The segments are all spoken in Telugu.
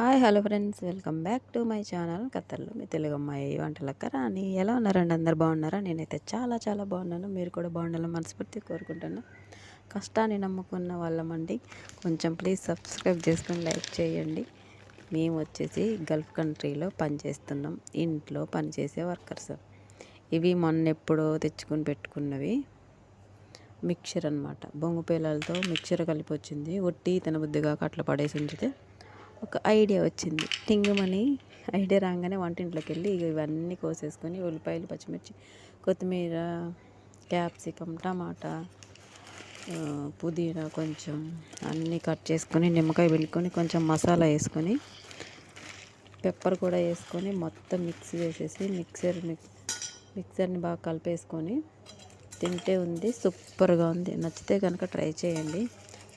Hi hello friends. Welcome back to my channel కథలు మీ తెలుగు అమ్మాయి వంటలక్క రాని ఎలా ఉన్నారండి? అందరు బాగున్నారా? నేనైతే చాలా చాలా బాగున్నాను. మీరు కూడా బాగుండాలని మనస్ఫూర్తి కోరుకుంటున్నాను కష్టాన్ని నమ్ముకున్న వాళ్ళమండి కొంచెం ప్లీజ్ సబ్స్క్రైబ్ చేసుకొని లైక్ చేయండి. మేము వచ్చేసి గల్ఫ్ కంట్రీలో పనిచేస్తున్నాం ఇంట్లో పనిచేసే వర్కర్స్ ఇవి మొన్న ఎప్పుడో తెచ్చుకొని పెట్టుకున్నవి. మిక్చర్ అనమాట బొంగు పిల్లలతో మిక్చర్ కలిపి వచ్చింది. ఒట్టి తినబుద్దిగా అట్లా పడేసి ఉంచితే ఒక ఐడియా వచ్చింది. టింగుమని ఐడియా రాగానే వంటింట్లోకి వెళ్ళి ఇవన్నీ కోసేసుకొని ఉల్లిపాయలు పచ్చిమిర్చి కొత్తిమీర క్యాప్సికం టమాటా పుదీనా కొంచెం అన్నీ కట్ చేసుకొని నిమ్మకాయ పిండుకొని కొంచెం మసాలా వేసుకొని పెప్పర్ కూడా వేసుకొని మొత్తం మిక్స్ చేసేసి మిక్సర్ మిక్సర్ని బాగా కలిపేసుకొని తింటే ఉంది సూపర్గా ఉంది. నచ్చితే కనుక ట్రై చేయండి.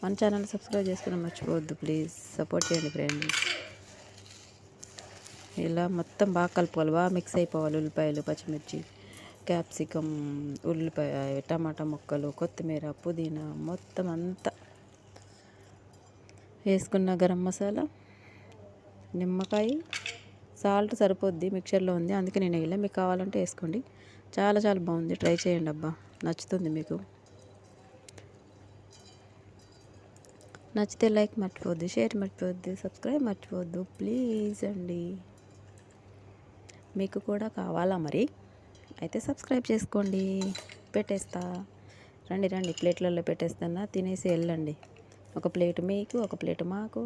మన ఛానల్ సబ్స్క్రైబ్ చేసుకుని మర్చిపోవద్దు ప్లీజ్ సపోర్ట్ చేయండి ఫ్రెండ్స్ ఇలా మొత్తం బాగా కలుపుకోవాలి. బాగా మిక్స్ అయిపోవాలి. ఉల్లిపాయలు పచ్చిమిర్చి క్యాప్సికమ్ ఉల్లిపాయ టమాటా ముక్కలు కొత్తిమీర పుదీనా మొత్తం అంతా వేసుకున్న గరం మసాలా నిమ్మకాయ సాల్ట్ సరిపోద్ది మిక్చర్లో ఉంది. అందుకే నేను వేయలే మీకు కావాలంటే వేసుకోండి. చాలా చాలా బాగుంది. ట్రై చేయండి అబ్బా. నచ్చుతుంది మీకు. నచ్చితే లైక్ మర్చిపోద్దు షేర్ మర్చిపోవద్దు సబ్స్క్రైబ్ మర్చిపోవద్దు ప్లీజ్ అండి. మీకు కూడా కావాలా మరి? అయితే సబ్స్క్రైబ్ చేసుకోండి. పెట్టేస్తా. రండి రండి ప్లేట్లలో పెట్టేస్తానా తినేసి వెళ్ళండి. ఒక ప్లేట్ మీకు ఒక ప్లేట్ మాకు.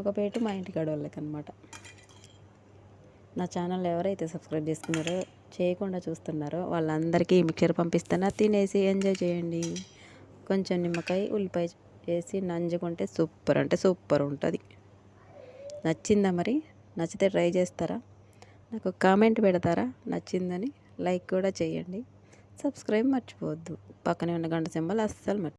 ఒక ప్లేట్ మా ఇంటి వాళ్ళకి అనమాట నా ఛానల్ ఎవరైతే సబ్స్క్రైబ్ చేసుకున్నారో చేయకుండా చూస్తున్నారో వాళ్ళందరికీ మిక్చర్ పంపిస్తానా తినేసి ఎంజాయ్ చేయండి. కొంచెం నిమ్మకాయ ఉల్లిపాయ వేసి నంజుకుంటే సూపర్ అంటే సూపర్ ఉంటుంది. నచ్చిందా మరి? నచ్చితే ట్రై చేస్తారా? నాకు కామెంట్ పెడతారా? నచ్చిందని లైక్ కూడా చేయండి. సబ్స్క్రైబ్ మర్చిపోవద్దు. పక్కనే ఉన్న గంట సింబల్ అస్సలు మర్చి